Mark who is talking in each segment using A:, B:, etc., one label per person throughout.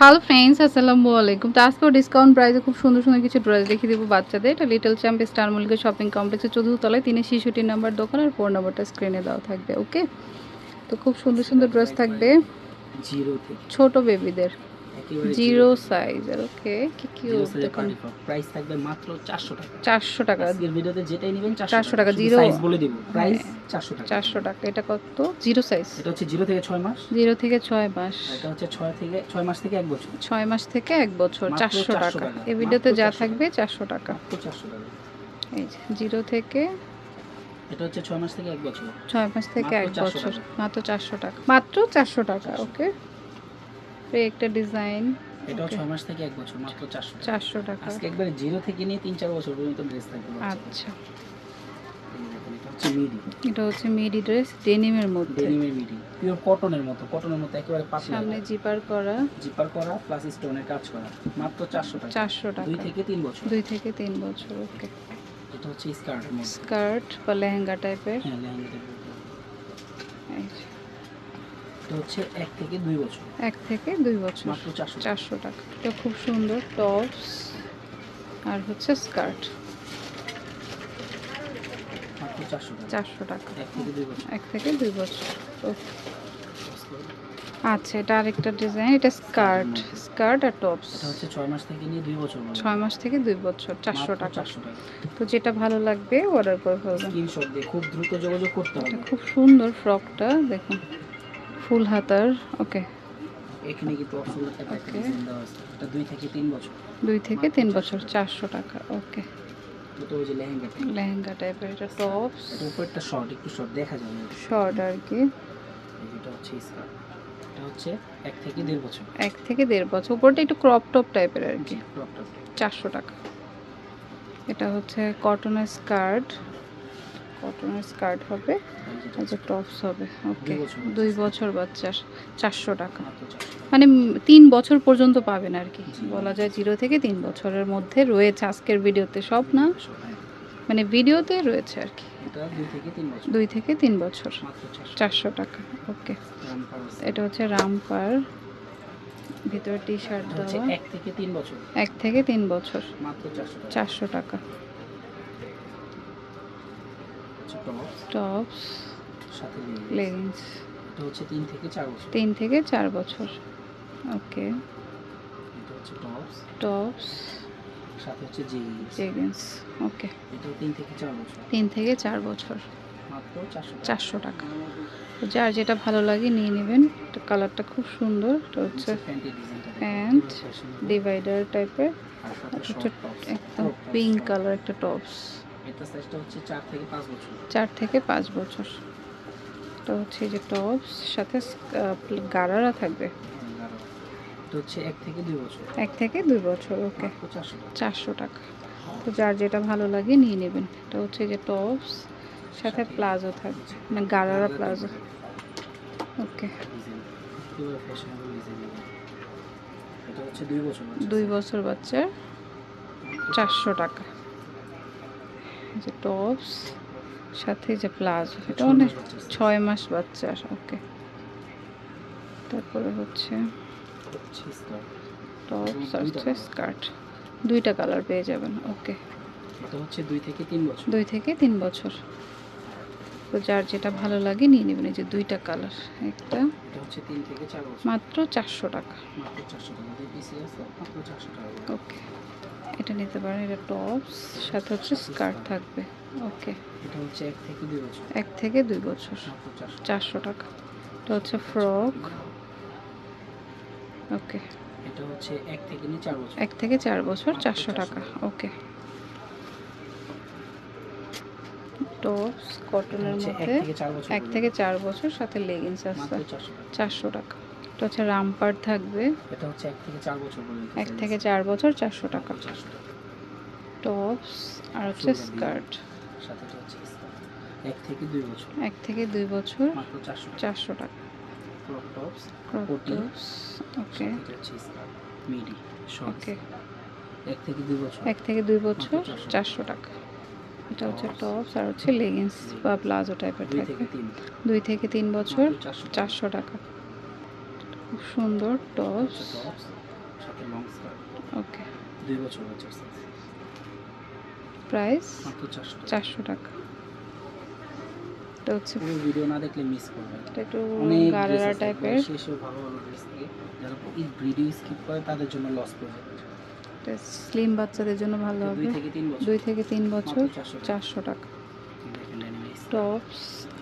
A: Hello friends আসসালামু আলাইকুম। তো আজকেও ডিসকাউন্ট প্রাইসে খুব সুন্দর সুন্দর কিছু ড্রেস দেখিয়ে দেবো বাচ্চাদের। এটা little champ star Mallika shopping কমপ্লেক্সের চতুর্থ তলায় তিনি শিশুটি নাম্বার দোকান আর ফোন নাম্বারটা স্ক্রিনে দেওয়া থাকবে ওকে তো খুব সুন্দর সুন্দর ড্রেস থাকবে। ছোটো বেবিদের জিরো সাইজের ওকে কি
B: ফ্রক প্রাইস থাকবে মাত্র 400 টাকা।
A: চারশো টাকা।
B: আজকের ভিডিওতে যেটাই নেবেন
A: 400 টাকা, জিরো-
B: সাইজ বলে দিব। প্রাইস
A: হ্যাঁ।
B: 400 টাকা।
A: চারশো টাকা। এটা কত? জিরো সাইজ
B: এটা হচ্ছে জিরো থেকে 6 মাস।
A: জিরো থেকে ছয় মাস।
B: এটা হচ্ছে 6 থেকে 6 মাস থেকে 1 বছর।
A: ছয় মাস থেকে এক বছর চারশো
B: 400
A: টাকা। এই ভিডিওতে যা থাকবে চারশো টাকা।
B: মাত্র 400 টাকা।
A: এই যে জিরো থেকে
B: এটা হচ্ছে 6 মাস থেকে 1 বছর।
A: ছয় মাস থেকে এক বছর। মাত্র চারশো টাকা। মাত্র চারশো টাকা ওকে এই একটা ডিজাইন।
B: এটাও 6 মাস থেকে 1 বছর মাত্র 400 টাকা।
A: চারশো টাকা।
B: আজকে একবারে জিরো থেকে নিয়ে 3 4 বছর পর্যন্ত ড্রেস থাকবে
A: আচ্ছা।
B: এটা হচ্ছে মিডি
A: এটা হচ্ছে মিডি ড্রেস ডেনিমের মধ্যে।
B: ডেনিমের মিডি পিওর কটনের মতো কটনের মতো একেবারে পাতলা।
A: সামনে জিপার করা।
B: জিপার করা প্লাস স্টোনের কাজ করা মাত্র 400 টাকা।
A: চারশো টাকা।
B: দুই থেকে তিন বছর।
A: দুই থেকে তিন বছর ওকে
B: এটা হচ্ছে স্কার্টের মধ্যে।
A: স্কার্ট বা লেহেঙ্গা টাইপের
B: হ্যাঁ
A: যে,
B: এটা হচ্ছে এক থেকে দুই বছর।
A: এক থেকে দুই বছর।
B: মাত্র চারশো
A: চারশো টাকা। এটা খুব সুন্দর টপস আর হচ্ছে স্কার্ট।
B: মাত্র চারশো টাকা।
A: চারশো টাকা।
B: এক থেকে দুই বছর।
A: এক থেকে দুই বছর। Okay. আচ্ছা এটা আরেকটা ডিজাইন। এটা স্কার্ট। স্কার্ট আর টপস।
B: এটা হচ্ছে ছয় মাস থেকে নিয়ে দুই বছর পর্যন্ত।
A: মাস থেকে বছর। টাকা। তো যেটা ভালো লাগবে অর্ডার করে ফেলবেন।
B: স্ক্রিনশট দিয়ে খুব দ্রুত যোগাযোগ করতে হবে।
A: খুব সুন্দর ফ্রকটা দেখুন। ফুল হাতার ওকে
B: এখানে কি অপশন একটা
A: Okay.
B: ডিজাইন দেওয়া আছে। এটা দুই থেকে তিন বছর।
A: দুই থেকে
B: মাত্র
A: তিন বছর চারশো টাকা ওকে
B: এটা ওই যে লেহেঙ্গাটা
A: লেহেঙ্গা টাইপের এটা টপস
B: উপরটা শর্ট একটু শর্ট দেখা যাবে
A: শর্ট আর কি।
B: এই যেটা হচ্ছে স্কার্ট এটা হচ্ছে এক থেকে দেড় বছর।
A: এক থেকে দেড় বছর। উপরটা একটু ক্রপ টপ টাইপের আর কি।
B: ক্রপ টপ
A: চারশো টাকা। এটা হচ্ছে কটনের স্কার্ট কটনের স্কার্ট হবে
B: এই
A: যে টপস হবে ওকে
B: দুই বছর
A: বাচ্চার চারশো টাকা। মানে তিন বছর পর্যন্ত পাবেন আর কি। বলা যায় জিরো থেকে তিন বছরের মধ্যে রয়েছে আজকের ভিডিওতে সব না? মানে ভিডিওতে রয়েছে আর কি।
B: দুই থেকে তিন বছর। চারশো।
A: টাকা ওকে এটা হচ্ছে রামপার ভিতরে টি শার্ট দেওয়া।
B: এক থেকে তিন বছর।
A: এক থেকে তিন বছর।
B: চারশো টাকা। হচ্ছে টপস
A: টপস
B: সাথে
A: লেগিংস
B: এটা হচ্ছে তিন থেকে চার বছর।
A: থেকে বছর। ওকে।
B: এটা হচ্ছে টপস
A: টপস
B: সাথে হচ্ছে
A: ওকে।
B: এটাও তিন থেকে চার বছর।
A: তিন থেকে চার বছর।
B: মাত্র টাকা।
A: যার যেটা ভালো লাগে নিয়ে নেবেন। কালারটা খুব সুন্দর। এটা হচ্ছে প্যান্ট ডিভাইডার টাইপের একদম পিঙ্ক কালার একটা টপস
B: এটা সাইজটা হচ্ছে চার থেকে পাঁচ বছর।
A: চার থেকে পাঁচ বছর। এটা হচ্ছে যে টপস সাথে গারারা থাকবে।
B: এটা হচ্ছে এক থেকে দুই বছর।
A: এক থেকে দুই বছর ওকে
B: মাত্র চারশো টাকা।
A: চারশো টাকা। তো যার যেটা ভালো লাগে নিয়ে নেবেন। এটা হচ্ছে যে টপস সাথে প্লাজো থাকবে। মানে গারারা প্লাজো। ওকে
B: দুই বছর
A: বাচ্চার চারশো টাকা। যে টপস সাথে যে প্লাজো এটা অনেক ছয় মাস বাচ্চার ওকে তারপরে হচ্ছে টপস আর হচ্ছে স্কার্ট দুইটা কালার পেয়ে যাবেন ওকে
B: এটা হচ্ছে দুই থেকে তিন বছর।
A: দুই থেকে তিন বছর। তো যার যেটা ভালো লাগে নিয়ে নেবেন এই যে দুইটা কালার একটা
B: হচ্ছে তিন থেকে চার
A: মাত্র চারশো টাকা।
B: মাত্র চারশো।
A: ওকে এটা নিতে পারেন এটা টপস সাথে হচ্ছে স্কার্ট থাকবে। ওকে।
B: এটা হচ্ছে এক থেকে দুই বছর।
A: এক থেকে দুই বছর।
B: চারশো।
A: টাকা। এটা হচ্ছে ফ্রক। ওকে।
B: এটা হচ্ছে এক থেকে চার বছর।
A: এক থেকে চার বছর চারশো টাকা। ওকে। টপস কটনের
B: এক
A: মধ্যে
B: থেকে চার বছর।
A: এক থেকে চার বছর সাথে লেগিংস আছে।
B: চারশো টাকা।
A: এটা হচ্ছে রামপার থাকবে।
B: এটা হচ্ছে এক থেকে চার বছর পর্যন্ত
A: এক থেকে চার বছর চারশো টাকা।
B: চারশো
A: টপস আর হচ্ছে স্কার্ট
B: সাথে হচ্ছে এক থেকে দুই বছর।
A: এক থেকে দুই বছর
B: মাত্র চারশো টাকা। Crop tops
A: crop tops okay
B: midi
A: okay
B: এক থেকে দুই বছর।
A: এক থেকে দুই বছর
B: চারশো।
A: টাকা। এটা হচ্ছে টপস আর হচ্ছে লেগিংস বা প্লাজো টাইপের
B: থেকে
A: দুই থেকে তিন বছর
B: চারশো টাকা।
A: খুব সুন্দর টপস।
B: সাথে লং স্কার্ট
A: ওকে।
B: দুই বছর বাচ্চার
A: প্রাইস?
B: চারশো টাকা।
A: এটা হচ্ছে
B: ভিডিও না দেখলে মিস করবেন।
A: এটা একটু গারারা টাইপের
B: শেষেও ভালো ভালো ড্রেস থাকে। যারা এই ভিডিও স্কিপ করে তাদের জন্য লস যাবে
A: স্লিম বাচ্চাদের জন্য ভালো হবে।
B: দুই থেকে তিন বছর চারশো টাকা।
A: টপস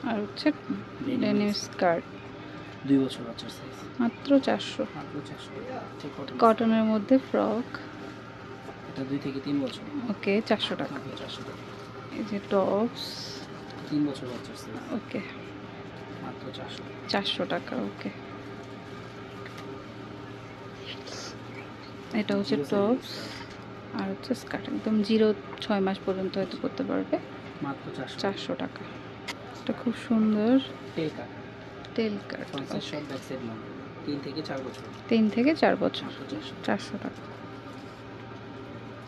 A: আর হচ্ছে ডেনিম স্কার্ট
B: দুই বছর বাচ্চার সাইজ
A: মাত্র চারশো।
B: মাত্র চারশো।
A: কটনের মধ্যে ফ্রক।
B: এটা দুই থেকে তিন বছর।
A: ওকে চারশো টাকা।
B: চারশো টাকা।
A: এই যে টপস।
B: তিন বছর বাচ্চার সাইজ
A: ওকে।
B: মাত্র চারশো
A: চারশো টাকা ওকে। এটা হচ্ছে টপস। আর হচ্ছে স্কার্ট। একদম জিরো ছয় মাস পর্যন্ত হয়তো করতে পারবে।
B: মাত্র চারশো
A: চারশো টাকা। এটা খুব সুন্দর।
B: টেকা
A: টেল
B: সাইড তিন থেকে চার বছর।
A: তিন থেকে চার বছর।
B: চারশো
A: টাকা।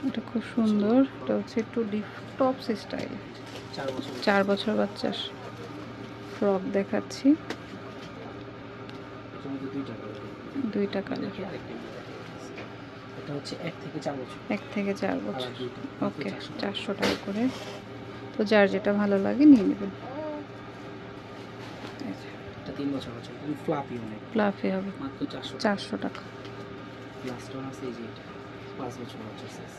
A: এটা খুব সুন্দর। এটা হচ্ছে একটু ডিপ টপস স্টাইল।
B: চার বছর।
A: বাচ্চার ফ্রক দেখাচ্ছি।
B: দুইটা
A: কালার।
B: এটা হচ্ছে এক থেকে চার বছর।
A: এক থেকে চার বছর। ওকে
B: চারশো টাকা।
A: করে। তো যার যেটা ভালো লাগে নিয়ে নেবেন।
B: এটা তিন বছর আছে খুবই ফ্লাপি অনেক।
A: হবে।
B: মাত্র চারশো
A: চারশো টাকা।
B: লাস্ট ওয়ান আছে এই যে এটা পাঁচ বছর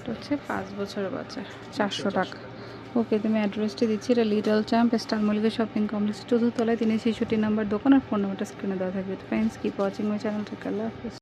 A: হচ্ছে পাঁচ বছরের বাচ্চা চারশো টাকা। ওকে তুমি অ্যাড্রেসটি দিচ্ছি এটা little champ star Mallika shopping complex চতুর্থলায় তিনি ছেষট্টি নাম্বার দোকান আর ফোন নাম্বারটা স্ক্রিনে দেওয়া থাকবে। Friends keep watching my channel থেকে আল্লাহ হাফিজ